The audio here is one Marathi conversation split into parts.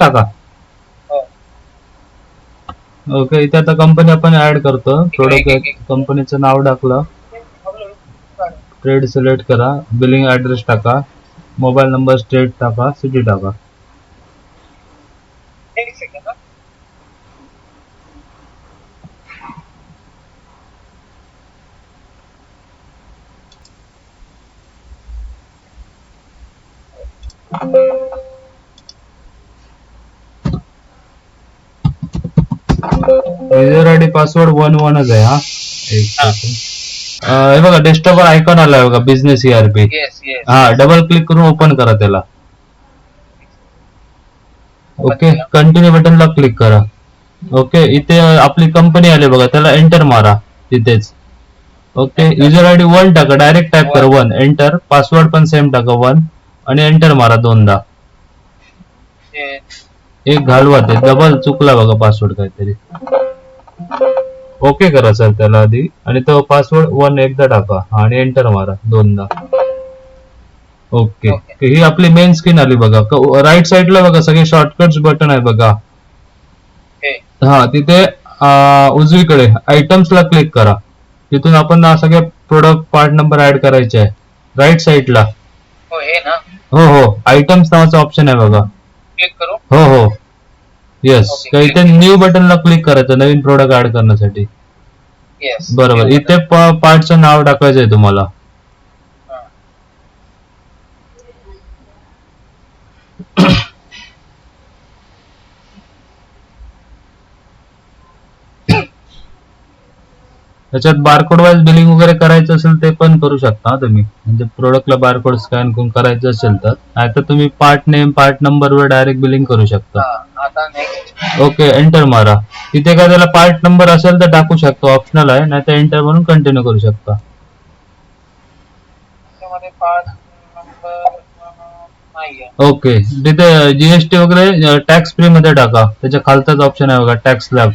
टाका. ओके इथे आता कंपनी आपण ऍड करतो. प्रोडक्ट कंपनीचं नाव टाकलं. ट्रेड सिलेक्ट करा. बिलिंग ऍड्रेस टाका. मोबाईल नंबर स्टेट टाका. सिटी टाका. एक सेकंड हा. युजर आयडी पासवर्ड वन वनच आहे हा एक second. अं, हे बघा डेस्कटॉपवर आयकॉन आलाय बघा बिझनेस ईआरपी येस येस हा डबल क्लिक करून ओपन करा त्याला. ओके. कंटिन्यू बटनला क्लिक करा. ओके इथे आपली कंपनी आली बघा त्याला एंटर मारा तिथेच. ओके युजर आयडी वन टाका डायरेक्ट टाईप करा वन एंटर पासवर्ड पण सेम टाका वन आणि एंटर मारा दोनदा. एक घालवा ते. डबल चुकला बघा पासवर्ड काहीतरी. ओके करा सर त्याला आधी. आणि तो पासवर्ड वन एकदा टाका आणि एंटर मारा दोनदा. ओके. ही आपली मेन स्क्रीन आली बघा. राईट साइडला बघा सगळे शॉर्टकट्स बटन आहे बघा. हा तिथे उजवीकडे आयटम्स ला क्लिक करा. तिथून आपण सगळे प्रोडक्ट पार्ट नंबर ऍड करायचे आहे. राईट साइडला हो हे हो हो. आयटम्स नावाचा ऑप्शन आहे बघा. क्लिक करू. हो हो. Yes Okay. इथे न्यू बटनला क्लिक करायचं नवीन प्रोडक्ट ऍड करण्यासाठी. येस बरोबर. इथे पार्टचं नाव टाकायचं आहे तुम्हाला त्याच्यात बारकोड वाईज बिलिंग वगैरे करायचं असेल ते पण करू शकता तुम्ही. म्हणजे प्रोडक्टला बारकोड स्कॅन करून करायचं असेल तर. नाहीतर तुम्ही पार्ट नेम पार्ट नंबर वर डायरेक्ट बिलिंग करू शकता. आता ओके एंटर मारा. तिथे काय त्याला पार्ट नंबर असेल तर टाकू शकतो ऑप्शनल आहे. नाहीतर एंटर म्हणून कंटिन्यू करू शकता. नंबर नाहीये ओके तिथे जीएसटी वगैरे टॅक्स फ्री मध्ये टाका. त्याच्या खालचाच ऑप्शन आहे बघा टॅक्स स्लॅब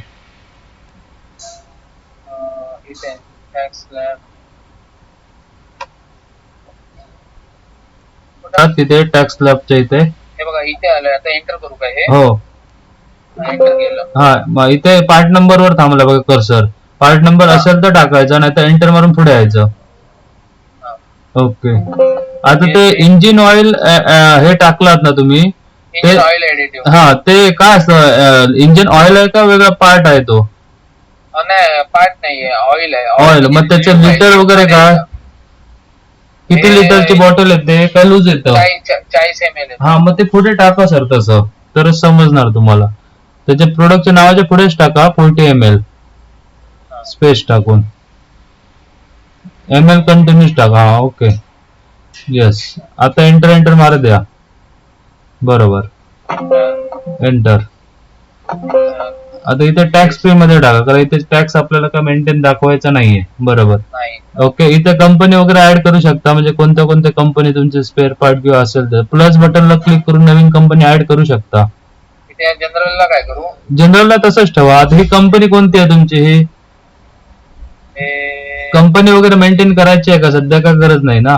तिथे टॅक्स स्लॅबच्या इथे. हे बघा इथे आलंय. आता एंटर करू का हे? हो. एंटर केलं. हा मग इथे पार्ट नंबर वर थांबला बघा कर्सर पार्ट नंबर असेल तर टाकायचा नाही तर एंटर मारून पुढे यायचं. ओके आता ते इंजिन ऑइल हे टाकलात ना तुम्ही? ते ऑइल हा ते काय असतं इंजिन ऑइल आहे का वेगळा पार्ट आहे तो? नाही पार्ट नाहीये. ऑइल आहे. ऑइल मग त्याचे लिटर वगैरे काय किती लिटरची बॉटल येते काय लूज येतं चाळीस एम एल हा मग ते पुढे टाका सर तसं. तरच समजणार तुम्हाला. त्याच्या प्रोडक्टच्या नावाच्या पुढेच टाका फोर्टी एम एल स्पेस टाकून. एम एल कंटिन्यूस टाका. हा ओके येस आता एंटर एंटर मारा द्या बरोबर. एंटर आता इथे टॅक्स फ्री मध्ये टाका कारण इथे टॅक्स आपल्याला काय मेंटेन दाखवायचा नाहीये. बरोबर? नाही. ओके इथे कंपनी वगैरे ऍड करू शकता म्हणजे कोणत्या कोणत्या कंपनी तुमचे स्पेअर पार्ट किंवा असेल तर. प्लस बटनला क्लिक करून नवीन कंपनी ऍड करू शकता. जनरलला काय करू? जनरलला तसंच ठेवा. आता ही कंपनी कोणती आहे तुमची? ही कंपनी वगैरे मेंटेन करायची आहे का? सध्या का गरज नाही ना?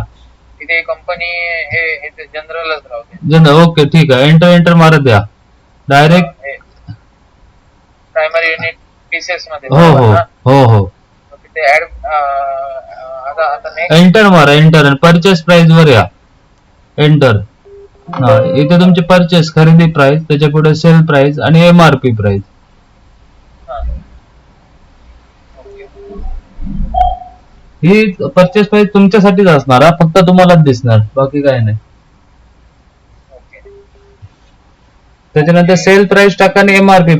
इथे कंपनी हे जनरलच राहते जन ओके ठीक आहे. एंटर एंटर मारत द्या. डायरेक्ट प्रायमरी युनिट पीसेस मध्ये. हो हो? हो. हो तिथे ऍड आता नेक्स्ट एंटर मारा एंटर परचेस प्राइस वर या. एंटर हा इथे तुमची परचेस खरेदी प्राइस त्याच्या पुढे सेल प्राइस आणि एमआरपी प्राइस ही. परचेस प्राइस तुमच्यासाठीच असणार फक्त तुम्हालाच दिसणार बाकी काय नाही. त्याच्यानंतर सेल प्राइस टाका आणि एमआरपी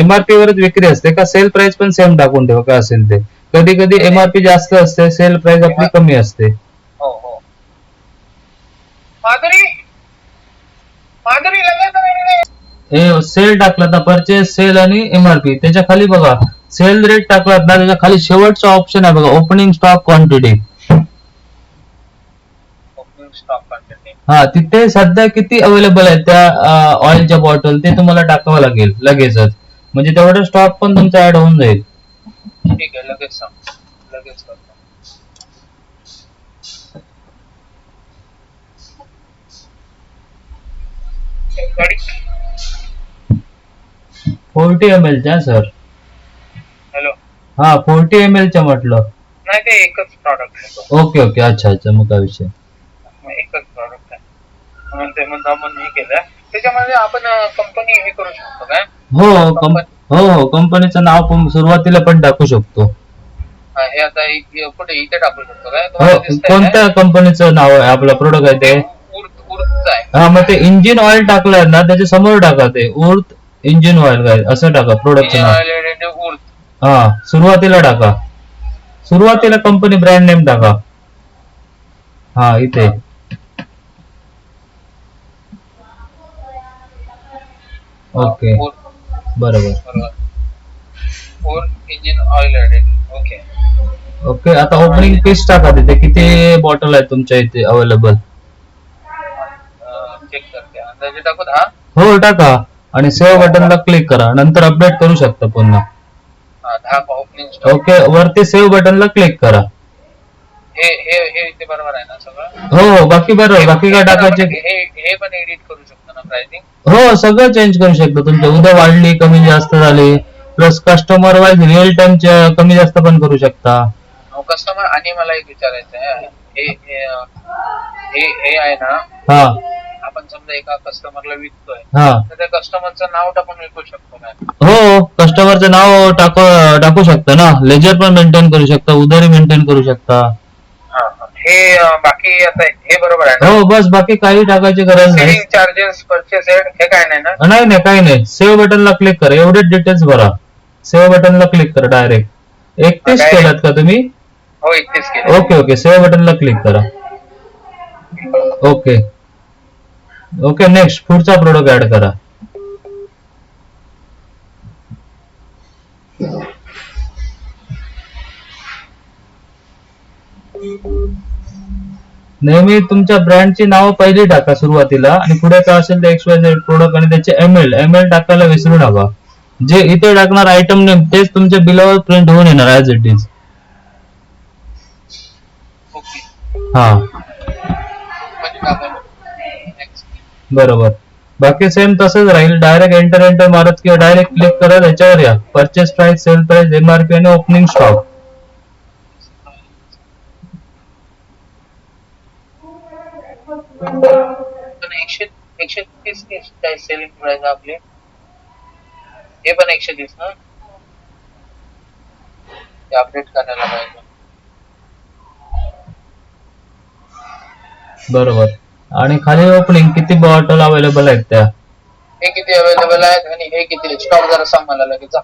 एमआरपी वरच विक्री असते. का सेल प्राइस पण सेम टाकून ठेवा. काय असेल ते. कधी कधी एमआरपी जास्त असते सेल प्राइस आपली कमी असते. सेल टाकला तर परचेस सेल आणि एमआरपी त्याच्याखाली बघा सेल रेट टाकलात ना त्याच्याखाली शेवटचा ऑप्शन आहे बघा opening stock quantity stock content हा तिथे सध्या किती अवेलेबल आहे त्या ऑइलच्या बॉटल ते तुम्हाला टाकावं लागेल लगेचच. म्हणजे तेवढा स्टॉक पण तुमचा ऍड होऊन जाईल. ठीक आहे लगेच सांग. लगेच करतो. फोर्टी एम एलच्या सर हॅलो हा फोर्टी एम एलच्या म्हटलं. नाही ते एकच प्रॉडक्ट ओके ओके अच्छा अच्छा. मग काय विषय? एकच प्रॉडक्ट आपण हे केलं त्याच्यामध्ये आपण कंपनी हे करू शकतो काय? हो कं हो हो कंपनीचं नाव पण सुरुवातीला पण टाकू शकतो. हा, हे आता इ- कुठे इथे टाकू शकतो काय? तुम्हाला हो दिसतंय कोणत्या कंपनीचं नाव आहे? आपलं प्रोडक्ट आहे ते? काय? उर्त उर्तचं आहे. हा मग ते इंजिन ऑइल टाकलंय ना त्याच्यासमोर टाका ते. उर्थ इंजिन ऑइल काय असं टाका प्रोडक्टचं नाव. उर्त. हा सुरुवातीला टाका. सुरुवातीला कंपनी ब्रँड नेम टाका. हा इथे. ओके. बरोबर बरोबर. उर्त engine oil added okay. Okay आता ओपनिंग पीस टाका तिथे. किती बॉटल आहे तुमच्या इथे अवेलेबल चेक करते. अंदाजे टाकून हा हो टाका. आणि सेव्ह बटनला क्लिक करा. नंतर अपडेट करू शकता पुन्हा. हा, दहा ओपनिंग ओके वरती सेव्ह बटनला क्लिक करा. हे हे हे इथे बरोबर आहे ना सगळं? हो हो बाकी बरोबर. बाकी काय टाकायचे? हे हे पण एडिट करू शकतो. प्राइसिंग हो सगळं चेंज करू शकता. तुमच्या उद्या वाढली कमी जास्त झाली. Plus customer wise real time कमी जास्त पण करू शकता. कस्टमर आणि मला एक विचारायचं आहे. हे हे आहे ना हा. आपण समजा एका कस्टमरला विकतोय हा. तर त्या कस्टमरचं नाव टाकून विकू शकतो काय हो कस्टमरचं नाव टाकू टाकू शकता ना. लेजर पण मेंटेन करू शकता उधारी मेंटेन करू शकता. हा, बाकी आता हे बरोबर आहे ना? हो बस बाकी काही टाकायची गरज नाही. सेलिंग चार्जेस परचेस हे काय नाही ना? नाही नाही काही नाही. सेव्ह बटनला क्लिक करा. एवढेच डिटेल्स भरा. सेव्ह बटनला क्लिक करा डायरेक्ट एकतीस. केलात का तुम्ही? हो एकतीस केले. ओके ओके सेव्ह बटनला क्लिक करा. ओके ओके नेक्स्ट पुढचा प्रोडक्ट ऍड करा. नेहमी तुमच्या ब्रँडची नाव पहिली टाका सुरुवातीला आणि पुढे काय असेल ते एक्स प्रोडक्ट आणि त्याचे एम एल एम एल टाकायला विसरू नका. जे इथे टाकणार आयटम नेम तेच तुमच्या बिलावर प्रिंट होऊन येणार ऍज इट इज हा. बरोबर. बाकी सेम तसंच राहील. डायरेक्ट एंटर एंटर मारत किंवा डायरेक्ट क्लिक करत याच्यावर या. Purchase price sale price MRP आणि ओपनिंग स्टॉक पण एकशे एकशे तीस काय सेलिंग प्राइस आपली? हे पण एकशे तीस ना? ते अपडेट करायला पाहिजे. बरोबर. आणि खाली ओपनिंग किती बॉटल अवेलेबल आहेत त्या? हे किती अवेलेबल आहेत आणि हे किती? स्टॉक जरा सांग मला लगेच जा.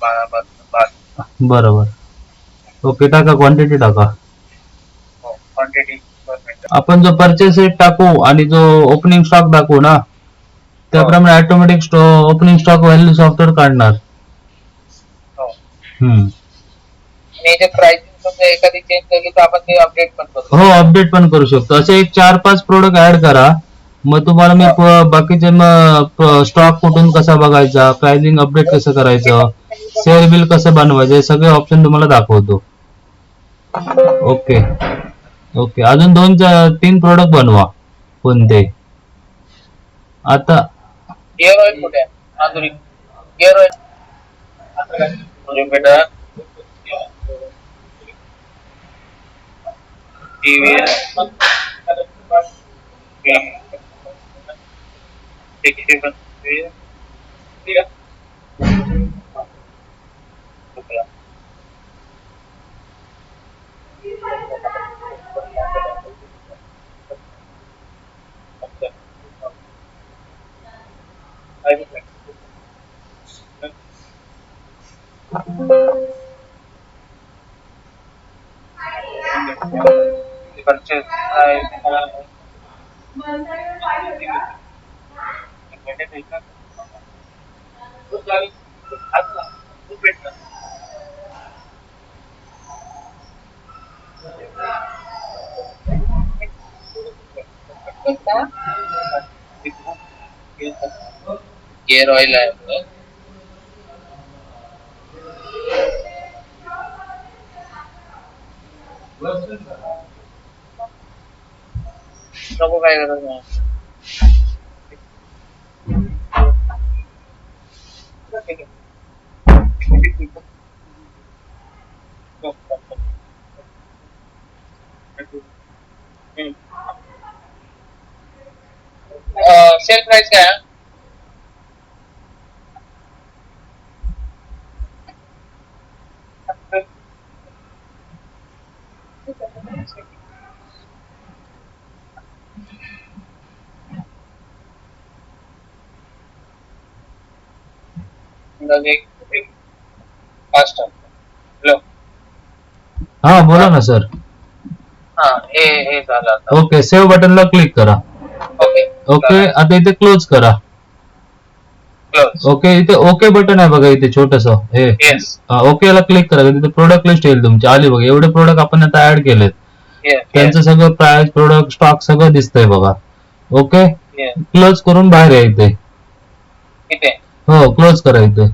बार बार बरोबर. ओके टाका क्वांटिटी टाका. हो क्वांटिटी मिनिट आपण जो परचेस रेट टाकू आणि जो ओपनिंग स्टॉक दाखवू ना त्याप्रमाणे automatic opening stock value software काढणार. हो. हम्म. आणि याच्यात प्राइसिंग समजा एखादी चेंज झाली तर आपण ते अपडेट पण करू हो अपडेट पण करू शकतो. असे एक चार पाच प्रोडक्ट ऍड करा. मग तुम्हाला मी प- बाकीचे मग स्टॉक कुठून कसा बघायचा? प्राइसिंग अपडेट कसं करायचं? शेअर बिल कसं बनवायचं हे सगळे ऑप्शन तुम्हाला दाखवतो. ओके ओके अजून दोन तीन प्रोडक्ट बनवा. कोणते? आता. गिअर ऑइल कुठे? आधुनिक. गिअर ऑइल बेटा टीव्ही एकशे पंचवीस परचेस गिअर ऑइल आहे आपलं. नको काय गरज नाही ठीक आहे. हम्म. अं, सेल प्राइस काय आहे? अंदाजे एक- एक पाच टन हॅलो हा बोला ना सर हा हे हे झालं आता. ओके सेव्ह बटनला क्लिक करा. ओके ओके आता इथे क्लोज करा. क्लोज ओके इथे ओके बटन आहे बघा इथे छोटस. हे. येस ओके ला क्लिक करा. तिथे प्रोडक्ट लिस्ट येईल तुमची. आली बघा. एवढे प्रोडक्ट आपण आता ऍड केलेत. त्यांचं सगळं प्राइस प्रोडक्ट स्टॉक सगळं दिसतंय बघा. ओके क्लोज करून बाहेर या इथे. हो क्लोज करा इथे.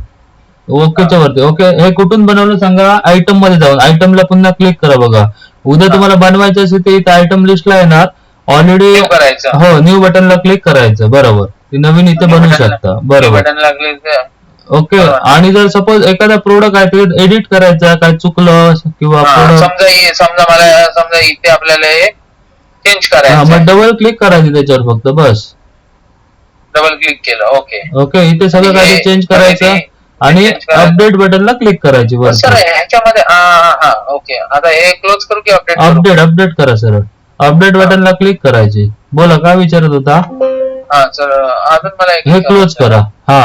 ओकेच्या वरती. ओके हे कुठून बनवलं सांगा? आयटममध्ये जाऊन. आयटमला पुन्हा क्लिक करा बघा. उद्या. तुम्हाला बनवायचं असेल ते इथे आयटम लिस्टला येणार. ऑलरेडी करायचं. हो न्यू बटनला क्लिक करायचं. बरोबर. ते नवीन इथे बनवू शकता. बरोबर. बटन लागले तर ओके. आणि जर सपोज एखादा प्रोडक्ट आहे ते एडिट करायचा काय चुकलं किंवा हा, समजा हे- समजा मला समजा इथे आपल्याला हे चेंज मग करायचं डबल क्लिक करायचं त्याच्यावर फक्त बस. डबल क्लिक केलं. ओके ओके इथे सगळं आणि काही चेंज करायचं? आणि. अपडेट बटनला क्लिक करायची सर ह्याच्यामध्ये हा हा हा ओके. आता हे क्लोज करू की अपडेट अपडेट अपडेट करा सर. अपडेट बटनला क्लिक करायची. बोला काय विचारत होता? हा सर अजून मला एक हे क्लोज करा. हा.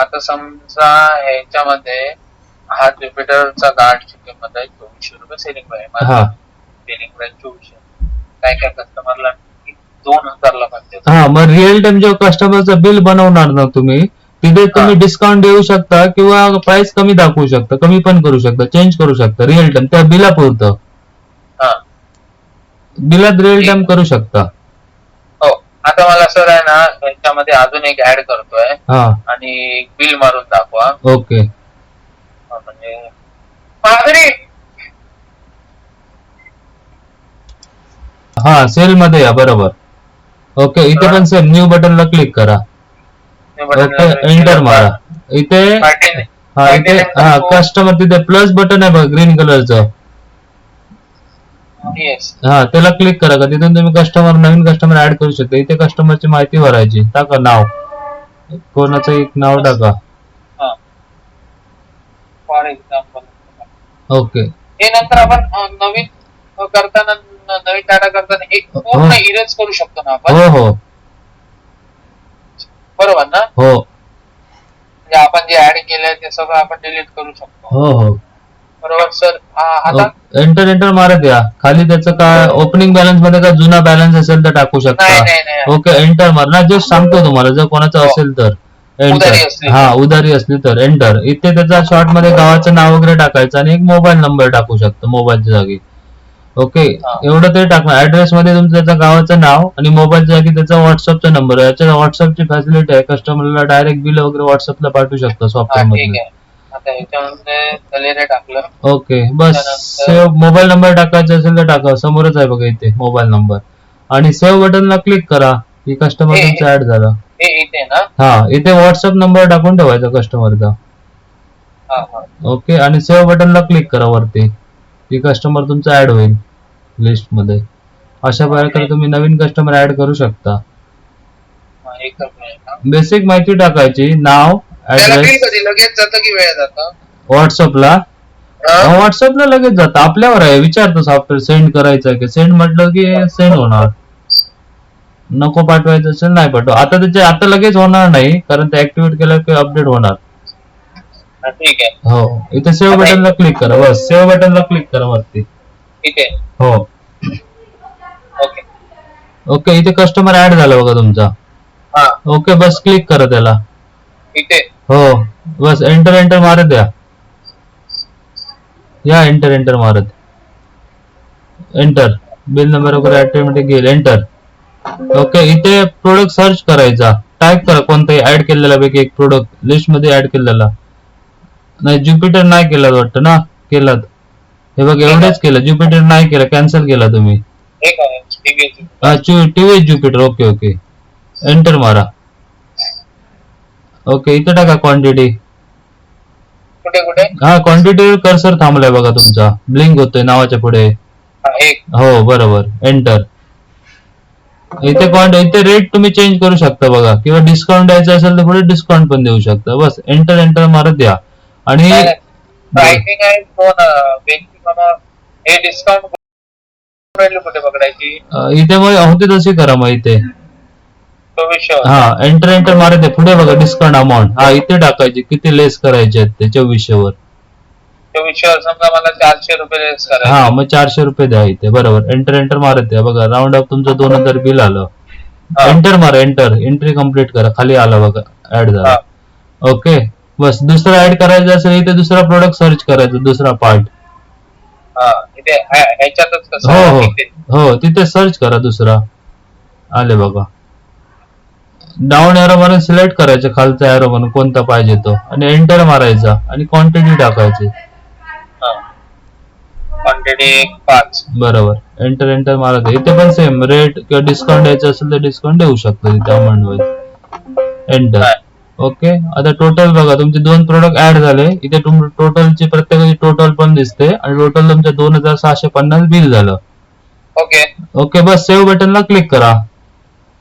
आता समजा ह्याच्यामध्ये हा ज्युपिटरचा गार्डची किंमत आहे चोवीसशे रुपये सेलिंग प्राइस हा. सेलिंग प्राइस चोवीसशे काय काय कस्टमरला दोन हजारला पाहिजे हा मग रिअल टाइम जेव्हा कस्टमरचं बिल बनवणार ना तुम्ही तिथे तुम्ही. डिस्काउंट देऊ शकता किंवा प्राइस कमी दाखवू शकता कमी पण करू शकता चेंज करू शकता रिअल टाइम त्या बिलापुरतं. हा. बिलात रिअल टाइम करू शकता. हो. आता मला सर आहे ना ह्याच्यामध्ये अजून एक ऍड करतोय. हा. आणि बिल मारून दाखवा. ओके. हा, म्हणजे हा सेल मध्ये या बरोबर. ओके इथे पण सेम न्यू बटनला क्लिक करा. ओके एंटर मारा. इथे हा इथे हा कस्टमर तिथे प्लस बटन आहे बघा ग्रीन कलरचं येस हा त्याला क्लिक करा का तिथून तुम्ही कस्टमर नवीन कस्टमर ऍड करू शकता. इथे कस्टमरची माहिती भरायची. टाका नाव. कोणाचं एक नाव टाका. हा. For example okay. हे नंतर आपण नवीन करताना नवीन डाटा करताना एक पूर्ण इरेज करू शकतो ना आपण? हो हो. बरोबर ना? हो. म्हणजे आपण जे ऍड केलंय ते सगळं आपण डिलीट करू शकतो. हो हो. बरोबर सर आता? एंटर एंटर मारत या. खाली त्याचं काय ओपनिंग बॅलन्समध्ये काय जुना बॅलन्स असेल तर टाकू नाही शकता. नाही नाही ओके एंटर मार. ना जस्ट सांगतो तुम्हाला. जर कोणाचं हो. असेल तर उधारी एंटर असली. हा उधारी असली तर एंटर इथे त्याचा शॉर्टमध्ये गावाचं नाव वगैरे टाकायचं आणि एक मोबाईल नंबर टाकू शकतो मोबाईलच्या जागी. ओके. एवढं तरी टाकणार. ऍड्रेस मध्ये तुमचं त्याचं गावाचं नाव आणि मोबाईलच्या जागी त्याचा व्हॉट्सअपचा नंबर याच्या व्हॉट्सअपची फॅसिलिटी आहे. कस्टमरला डायरेक्ट बिल वगैरे व्हॉट्सअपला पाठवू शकतो सॉफ्टवेअरमध्ये आहे. टाकलं. ओके बस. सेव्ह मोबाईल नंबर टाकायचा असेल तर टाका. समोरच आहे बघा इथे मोबाईल नंबर आणि सेव्ह बटनला क्लिक करा. की कस्टमर तुमचा ऍड झाला. हे इथे व्हॉट्सअप नंबर टाकून ठेवायचा कस्टमरचा ओके आणि सेव्ह बटनला क्लिक करा वरती. की कस्टमर तुमचा ऍड होईल. लिस्टमध्ये अशा प्रकारे तुम्ही नवीन कस्टमर ऍड करू शकता. बेसिक माहिती टाकायची नाव ऍड्रेस व्हॉट्सअपला? व्हॉट्सअपला लगेच जातं आपल्यावर आहे. विचारतो सॉफ्टवेअर सेंड करायचं की सेंड म्हटलं की सेंड होणार. नको पाठवायचं असेल नाही पाठव. आता त्याचे आता लगेच होणार नाही कारण ते ऍक्टिव्हेट केलं की अपडेट होणार. हा, ठीक आहे. हो. इथे सेव्ह बटनला क्लिक करा. बस. सेव्ह बटनला क्लिक करा वरती. इथे हो. ओके ओके इथे कस्टमर ऍड झाला बघा तुमचा. हा. ओके बस क्लिक करा त्याला. इथे हो बस एंटर एंटर मारत द्या या एंटर एंटर मारत. एंटर बिल नंबर वगैरे ऑटोमॅटिक घेईल एंटर ओके इथे प्रोडक्ट सर्च करायचा. टाईप करा कोणताही ऍड केलेला पैकी एक प्रोडक्ट लिस्टमध्ये ऍड केलेला. नाही ज्युपिटर नाही केला वाटतं ना? केलात. हे बघ एवढेच केलं. ज्युपिटर नाही केलं कॅन्सल केला तुम्ही. TV Jupiter. Okay okay. Enter मारा. ओके इथे टाका क्वांटिटी हा क्वांटिटीवर कर्सर थांबलाय बघा तुमचा. ब्लिंक होतोय नावाच्या पुढे. हा, एक. हो बरोबर. एंटर इथे क्वांट इथे रेट तुम्ही चेंज करू शकता बघा. किंवा डिस्काउंट द्यायचं असेल तर पुढे डिस्काउंट पण देऊ शकता. बस एंटर एंटर मारत द्या. आणि प्राइसिंग आहे बेंची बाबा हे डिस्काउंट कुठे पकडायची अ, इथे मग होते तशी करा मग इथे. चोवीसशे हा एंटर एंटर मारत पुढे बघा डिस्काउंट अमाऊंट हा इथे टाकायची. किती लेस करायचे आहेत ते चोवीसशे वर चोवीसशे समजा मला चारशे रुपये लेस करायचे. हा मग चारशे रुपये द्या इथे. बरोबर. एंटर एंटर मारत आहे. बघा राऊंड अप तुमचं दोन हजार बिल आलं. हा. एंटर मारा एंटर एंट्री कंप्लीट करा. खाली आला बघा. ऍड झाला. हा. ओके बस दुसरा ऍड करायचं असेल इथे दुसरा प्रोडक्ट सर्च करायचा दुसरा पार्ट हा इथे ह्याच्यातच हो हो. इथे. हो तिथे सर्च करा दुसरा. आले बघा. डाऊन एरो म्हणून सिलेक्ट करायचं खालचा एरो म्हणून कोणता पाहिजे तो. आणि एंटर मारायचा आणि क्वांटिटी टाकायची. हा. क्वांटिटी पाच. बरोबर. एंटर एंटर मारत इथे पण सेम रेट किंवा डिस्काउंट द्यायचं असेल तर डिस्काउंट देऊ शकतो तिथे अमाऊंट वर एंटर. ओके आता टोटल बघा तुमचे दोन प्रोडक्ट ऍड झाले. इथे टोटलची प्रत्येकाची टोटल पण दिसते आणि टोटल तुमच्या दोन हजार सहाशे पन्नास बिल झालं. ओके ओके बस सेव्ह बटनला क्लिक करा.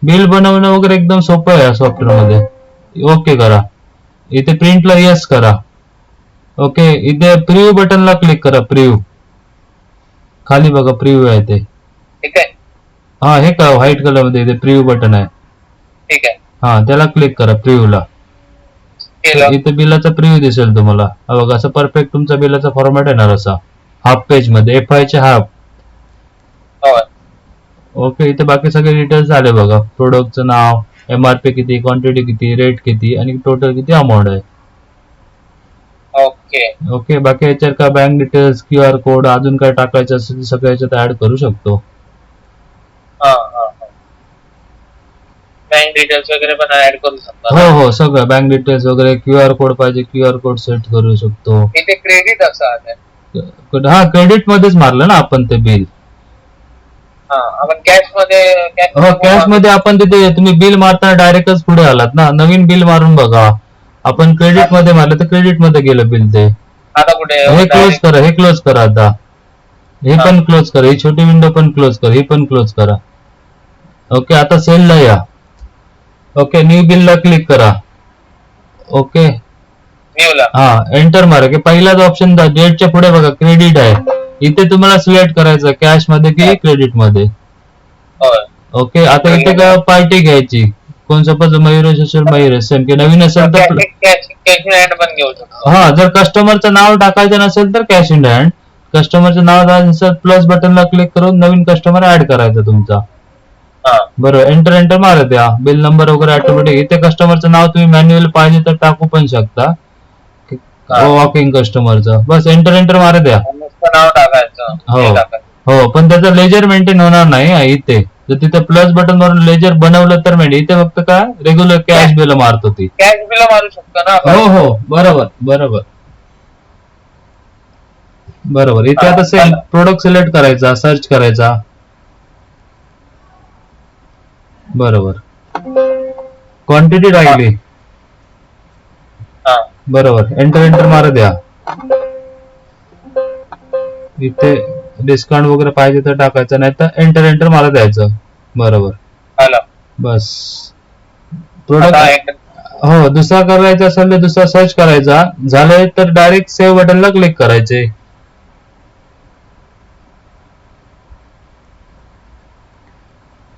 बिल बनवणं वगैरे एकदम सोपं आहे सॉफ्टवेअरमध्ये. ओके करा. इथे प्रिंटला येस करा. ओके इथे प्रिव्ह्यू बटनला क्लिक करा प्रिव्ह्यू खाली बघा प्रिव्ह्यू आहे ते. हा हे का व्हाईट कलरमध्ये इथे प्रिव्ह्यू बटन आहे. ठीक आहे. हा त्याला क्लिक करा प्रिव्ह्यूला केलं. इथे बिलाचा प्रिव्ह्यू दिसेल तुम्हाला. बघा असं परफेक्ट तुमचा बिलाचा फॉर्मॅट येणार असा. हाफ पेजमध्ये एफ चे हाफ ओके इथे बाकी सगळे डिटेल्स आले बघा. प्रोडक्टचं नाव एमआरपी किती क्वांटिटी किती रेट किती आणि टोटल किती अमाऊंट आहे. ओके ओके बाकी याच्यावर का bank details Q R code अजून काय टाकायचं असेल सगळं याच्यात ऍड करू शकतो. बँक डिटेल्स वगैरे पण ऍड करू शकतो. हो हो सगळं बँक डिटेल्स वगैरे क्यू आर कोड पाहिजे क्यू आर कोड सेट करू शकतो. इथे क्रेडिट असं हा क्रेडिट मध्येच मारलं ना आपण ते बिल हा आपण कॅशमध्ये हो कॅशमध्ये आपण तिथे तुम्ही बिल मारताना डायरेक्टच पुढे आलात ना. नवीन बिल मारून बघा. आपण क्रेडिटमध्ये मारलं तर क्रेडिटमध्ये गेलं बिल ते. आता कुठे? हे क्लोज करा हे क्लोज करा आता. हे पण क्लोज करा. ही छोटी विंडो पण क्लोज करा. ही पण क्लोज करा. ओके आता सेलला या. ओके न्यू बिलला क्लिक करा. ओके न्यूला हा एंटर मारा की पहिलाच ऑप्शन डेटच्या पुढे बघा क्रेडिट आहे. इथे तुम्हाला सिलेक्ट करायचं कॅशमध्ये की क्रेडिटमध्ये. ओके आता इथे का पार्टी घ्यायची? कोण सपोज मयुरेश असेल मयुरेश सेम की नवीन असेल तर हा जर कस्टमरचं नाव टाकायचं नसेल तर कॅश इन हँड कस्टमरचं नाव टाकायचं प्लस बटनला क्लिक करून नवीन कस्टमर ऍड करायचा तुमचा. बरोबर. एंटर एंटर मारत द्या बिल नंबर वगैरे ऑटोमॅटिक इथे कस्टमरचं नाव तुम्ही मॅन्युअल पाहिजे तर टाकू पण शकता. वॉकिंग कस्टमरचं बस एंटर एंटर मारत द्या नाव टाकायचं. हो. हे पण त्याचं लेजर मेंटेन होणार नाही इथे. जर तिथे प्लस बटन वरून लेजर बनवलं तर मेंटेन इथे फक्त काय? रेग्युलर कॅश बिल मारत होती कॅश बिल मारू शकतो ना? हो हो. बरोबर बरोबर. बरोबर. इथे आता प्रोडक्ट सिलेक्ट करायचा सर्च करायचा. बरोबर. क्वांटिटी राहिली. हा. बरोबर. एंटर एंटर मारा द्या. इथे डिस्काउंट वगैरे पाहिजे तर टाकायचं नाही तर एंटर एंटर मारा द्यायचं. बरोबर. आलं बस. आता प्रोडक्ट हो दुसरा करायचा असेल तर दुसरा सर्च करायचा. झालंय तर डायरेक्ट सेव्ह बटनला क्लिक करायचे.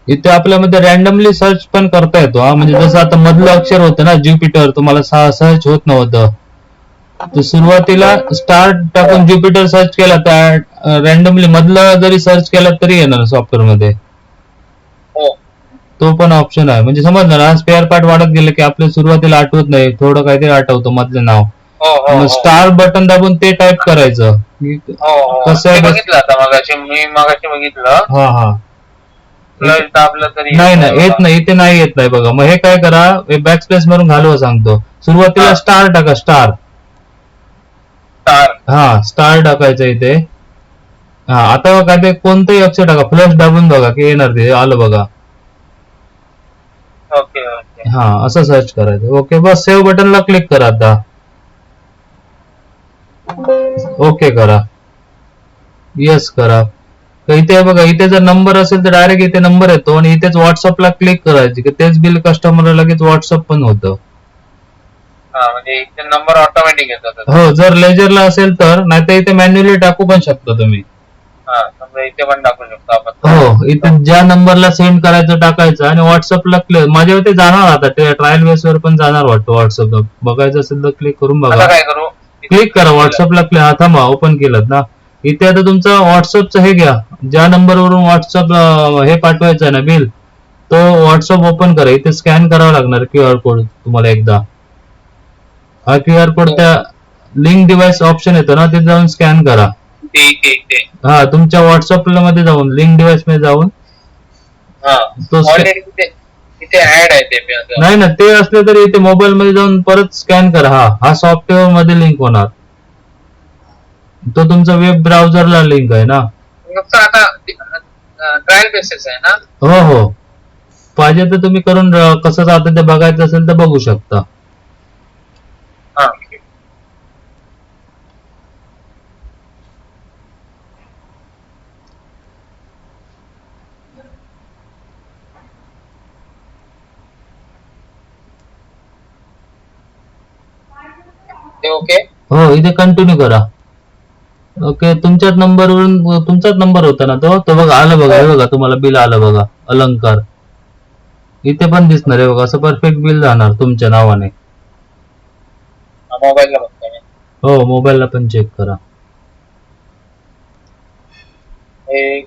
इथे आपल्यामध्ये रॅन्डमली सर्च पण करता येतो हा. म्हणजे जसं आता मधलं अक्षर होतं ना ज्युपिटर तुम्हाला सर्च होत नव्हतं. तर सुरुवातीला स्टार्ट टाकून ज्युपिटर सर्च केला तर रॅन्डमली मधलं जरी सर्च केला तरी येणार सॉफ्टवेअरमध्ये हो. तो पण ऑप्शन आहे. म्हणजे समजलं ना स्पेअर पार्ट वाढत गेलं की आपल्या सुरुवातीला आठवत नाही थोडं काहीतरी आठवतं मधलं नाव. हो हो मग हो. स्टार बटन दाबून ते टाईप करायचं. कसं बघितलं आता मगाशी मी मगाशी बघितलं. हा हा. प्लस दाबलं तरी नाही नाही येत. नाही इथे नाही येत नाही बघा. मग हे काय करा बॅक स्पेस मारून घालवा सांगतो. सुरुवातीला. स्टार टाका स्टार स्टार हा स्टार टाकायचं इथे. हा आता बघा ते कोणतंही अक्षर टाका. फ्लश दाबून बघा की येणार ते आलं बघा. ओके ओके हा असं सर्च करायचं. ओके बस सेव्ह बटनला क्लिक करा आता. ओके करा. येस करा. तर इथे बघा इथे जर नंबर असेल तर डायरेक्ट इथे नंबर येतो आणि इथेच व्हॉट्सअपला क्लिक करायची की तेच बिल कस्टमरला लगेच व्हॉट्सअप पण होतं. हा म्हणजे इथे नंबर ऑटोमॅटिक येतात हो जर लेजरला असेल तर नाहीतर इथे मॅन्युअली टाकू पण शकता तुम्ही. हा इथे पण टाकू शकतो आपण. हो इथे ज्या नंबरला सेंड करायचं टाकायचं आणि व्हॉट्सअपला क्लिक माझ्या ते जाणार आता ते ट्रायल बेसवर पण जाणार वाटतं व्हॉट्सअप बघायचं असेल तर क्लिक करून आता बघा काय करू? क्लिक करा व्हॉट्सअपला क्लिक हा थांबा ओपन केलं ना. इथे आता तुमचं व्हॉट्सअपचं हे घ्या. ज्या नंबरवरून व्हॉट्सअप हे पाठवायचं आहे ना बिल तो व्हॉट्सअप ओपन करा. इथे स्कॅन करावा लागणार क्यू आर कोड तुम्हाला एकदा. हा क्यू आर कोड त्या लिंक डिव्हाइस ऑप्शन येतो ना तिथे जाऊन स्कॅन करा. हा तुमच्या व्हॉट्सअपमध्ये जाऊन लिंक डिव्हाइसमध्ये जाऊन हा. तो. नाही ना ते असले तरी इथे मोबाईल मध्ये जाऊन परत स्कॅन करा. हा हा सॉफ्टवेअरमध्ये लिंक होणार. तो तुमचा वेब ब्राउझरला लिंक आहे ना. आता ट्रायल बेसिस आहे ना? हो हो. पाहिजे तर तुम्ही करून अं, कसं जातं ते बघायचं असेल तर बघू शकता. हा ते ओके हो इथे कंटिन्यू करा. ओके तुमच्याच नंबरवरून तुमचाच नंबर होता ना तो? तो बघा आलं बघा हे बघा तुम्हाला बिल आलं बघा अलंकार. इथे पण दिसणार आहे बघा असं परफेक्ट बिल जाणार तुमच्या नावाने. मोबाईलला मी हो मोबाईलला पण चेक करा. हे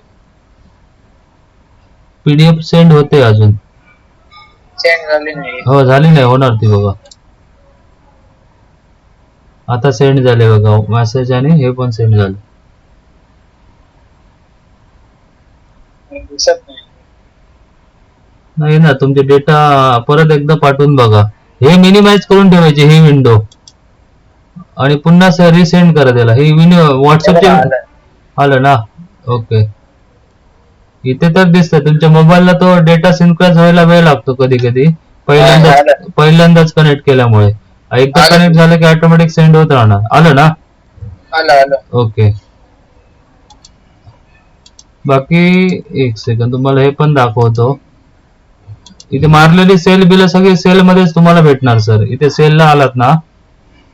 पीडीएफ सेंड होते अजून. सेंड झाली नाही. हो झाली नाही होणार ती बघा. आता सेंड झाले बघा. मेसेज आणि हे पण सेंड झाले. दिसत नाही. ना तुमचे डेटा परत एकदा पाठवून बघा. हे मिनिमाइज करून ठेवायचे ही विंडो आणि पुन्हा रिसेंड करा त्याला. ही विंडो व्हॉट्सअपची आलं. ना? ओके इथे तर दिसतंय. तुमच्या मोबाईलला तो डेटा सिनक्राईज व्हायला वेळ लागतो कधी कधी. हा, पहिल्यांदाच. पहिल्यांदाच कनेक्ट केल्यामुळे. एकदा आलं. कनेक्ट झालं की ऑटोमॅटिक सेंड होत राहणार. आलं ना? आलं आलं. ओके बाकी एक सेकंद तुम्हाला हे पण दाखवतो. इथे मारलेली सेल बिल सगळी सेल मध्येच तुम्हाला भेटणार सर इथे सेलला आलात ना?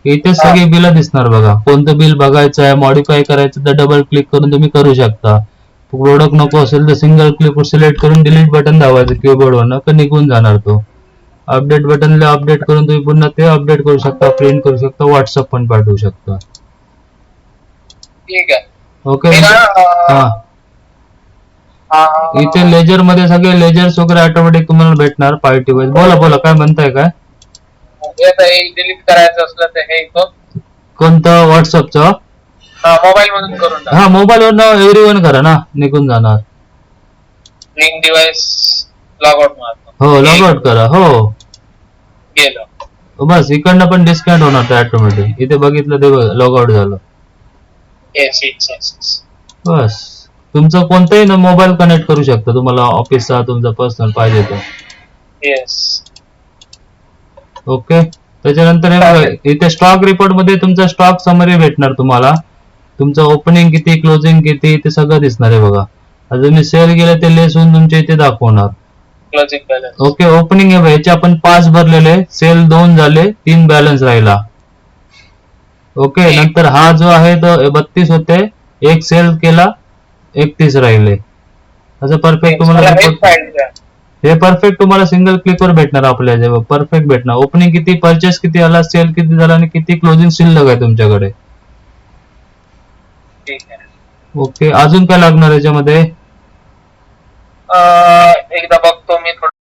इथे सगळी बिल दिसणार बघा. कोणतं बिल बघायचं आहे मॉडीफाय करायचं तर डबल क्लिक करून तुम्ही करू शकता. प्रोडक्ट नको असेल तर सिंगल क्लिक सिलेक्ट करून डिलीट बटन दाबायचं कीबोर्ड वरनं का निघून जाणार तो? अपडेट बटनला अपडेट करून तुम्ही पुन्हा ते अपडेट करू शकता प्रिंट करू शकता व्हॉट्सअप पण पाठवू शकता. ठीक आहे. ओके हा इथे लेजरमध्ये सगळे लेजर्स वगैरे ऑटोमॅटिक तुम्हाला भेटणार पार्टी वाईज बोला बोला काय म्हणताय काय? डिलीट करायचं असलं तर हे कोणतं? व्हॉट्सअपचं मोबाईल मधून करून हा मोबाईल वरनं एव्हरी वन करा ना निघून जाणार. लिंक डिव्हाइस लॉग आउट मारतो हो लॉग आउट करा हो. गेलं. बस इकडनं पण डिस्काउंट होणार ते ऑटोमॅटिक इथे बघितलं ते लॉग आउट झालं येस येस येस बस. तुमचं कोणताही मोबाईल कनेक्ट करू शकता. तुम्हाला ऑफिसचा तुमचा पर्सनल पाहिजे तर येस ओके त्याच्यानंतर हे बघा इथे स्टॉक रिपोर्टमध्ये तुमचा स्टॉक समरी भेटणार तुम्हाला. तुमचं ओपनिंग किती क्लोजिंग किती ते सगळं दिसणार आहे बघा. आता तुम्ही सेल गेले ते लेस होऊन तुमच्या इथे दाखवणार. क्लोजिंग बॅलन्स ओके ओपनिंग आहे बघा. याचे आपण पाच भरलेले. सेल दोन झाले तीन बॅलन्स राहिला. ओके नंतर हा जो आहे तो बत्तीस होते. एक सेल केला एकतीस राहिले. असं परफेक्ट तुम्हाला हे परफेक्ट तुम्हाला सिंगल क्लिक वर भेटणार आपल्या परफेक्ट भेटणार. ओपनिंग किती परचेस किती आला सेल किती झाला आणि किती क्लोजिंग शिल्लक आहे तुमच्याकडे? ओके अजून काय लागणार याच्यामध्ये? एकदा बघतो मी थोडं.